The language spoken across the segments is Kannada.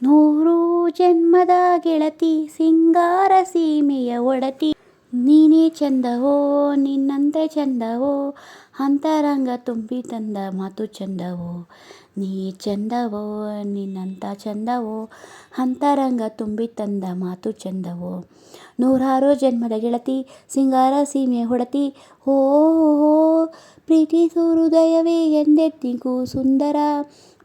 ನೂರು ಜನ್ಮದ ಗೆಳತಿ, ಸಿಂಗಾರ ಸೀಮೆಯ ಒಡತಿ. ನೀನೇ ಚಂದವೋ ನಿನ್ನಂತೆ ಚಂದವೋ ಅಂತರಂಗ ತುಂಬಿ ತಂದ ಮಾತು ಚಂದವೋ ನೀ ಚಂದವೋ ನಿನ್ನಂತ ಚಂದವೋ ಅಂತರಂಗ ತುಂಬಿ ತಂದ ಮಾತು ಚಂದವೋ ನೂರಾರು ಜನ್ಮದ ಗೆಳತಿ, ಸಿಂಗಾರ ಸೀಮೆ ಹೊಡತಿ ಓ ಪ್ರೀತಿ ಹೃದಯವೇ ಎಂದೆತ್ತಿಗೂ ಸುಂದರ.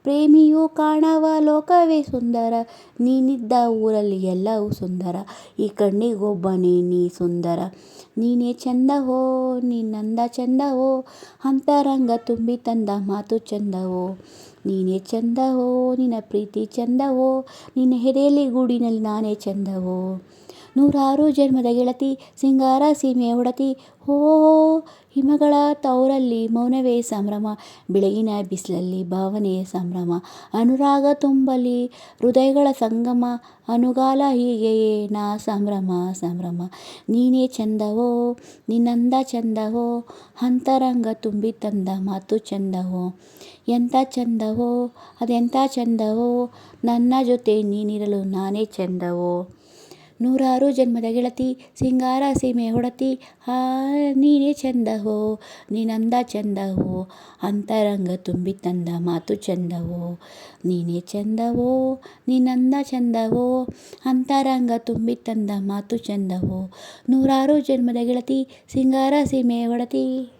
ಪ್ರೇಮಿಯು ಕಾಣವ, ಲೋಕವೇ ಸುಂದರ. ನೀನಿದ್ದ ಊರಲ್ಲಿ ಎಲ್ಲವೂ ಸುಂದರ. ಈ ಕಣ್ಣಿಗೊಬ್ಬನೇ ನೀ ಸುಂದರ. ನೀನೇ ಚಂದವೋ ನಿನ್ನಂದ ಚಂದವೋ ಅಂತರಂಗ ತುಂಬಿ ತಂದ ಮಾತು ಚಂದವೋ ನೀನೇ ಚಂದವೋ ನಿನ್ನ ಪ್ರೀತಿ ಚಂದವೋ ನಿನ್ನ ಎದೆಯಲ್ಲಿ ಗೂಡಿನಲ್ಲಿ ನಾನೇ ಚಂದವೋ ನೂರಾರು ಜನ್ಮದ ಗೆಳತಿ, ಸಿಂಗಾರ ಸೀಮೆಯ ಒಡತಿ. ಓ ಹಿಮಗಳ ತೌರಲ್ಲಿ ಮೌನವೇ ಸಂಭ್ರಮ, ಬೆಳಗಿನ ಬಿಸಿಲಲ್ಲಿ ಭಾವನೆಯ ಸಂಭ್ರಮ. ಅನುರಾಗ ತುಂಬಲಿ ಹೃದಯಗಳ ಸಂಗಮ, ಅನುಗಾಲ ಹೀಗೆಯೇ ನಾ ಸಂಭ್ರಮ ಸಂಭ್ರಮ. ನೀನೇ ಚಂದವೋ, ನಿನ್ನಂದ ಚಂದವೋ, ಅಂತರಂಗ ತುಂಬಿ ತಂದ ಮಾತು ಚಂದವೋ. ಎಂಥ ಚಂದವೋ ಅದೆಂಥ ಚಂದವೋ, ನನ್ನ ಜೊತೆ ನೀನಿರಲು ನಾನೇ ಚಂದವೋ. ನೂರಾರು ಜನ್ಮದ ಗೆಳತಿ, ಸಿಂಗಾರ ಸೀಮೆ ಹೊಡತಿ. ಹಾ, ನೀನೇ ಚೆಂದವೋ, ನೀನಂದ ಚಂದವೋ, ಅಂತರಂಗ ತುಂಬಿ ತಂದ ಮಾತು ಚಂದವೋ. ನೀನೇ ಚಂದವೋ, ನೀನಂದ ಚಂದವೋ, ಅಂತರಂಗ ತುಂಬಿ ತಂದ ಮಾತು ಚಂದವೋ. ನೂರಾರು ಜನ್ಮದ ಗೆಳತಿ, ಸಿಂಗಾರ ಸೀಮೆ ಒಡತಿ